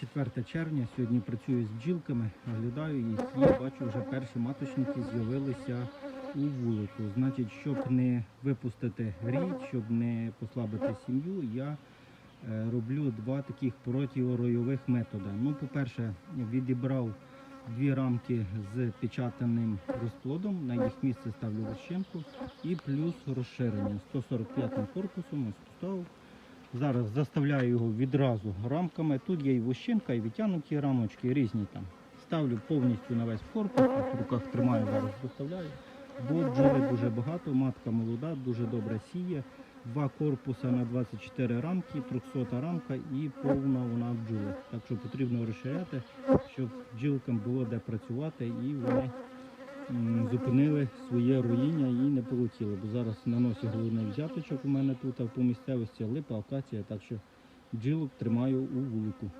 4 червня. Сьогодні працюю з бджілками, оглядаю і бачу, вже перші маточники з'явилися у вулику. Значить, щоб не випустити рій, щоб не послабити сім'ю, я е, роблю два таких противоройових методи. Ну, по-перше, відібрав дві рамки з печатаним розплодом, на їх місце ставлю вощенку і плюс розширення 145 корпусом ось поставив. Зараз заставляю його відразу рамками. Тут є і вощинка, і відтягнуті рамочки, різні там. Ставлю повністю на весь корпус, в руках тримаю, зараз доставляю. Бо бджоли дуже багато, матка молода, дуже добре сіє. Два корпуса на 24 рамки, 300 рамка і повна вона бджоли. Так що потрібно розширяти, щоб бджілкам було де працювати і вони зупинили своє руїння і не полетіли. Бо зараз на носі головний взяточок у мене тут, а по місцевості липа, акація, так що бджілок тримаю у вулику.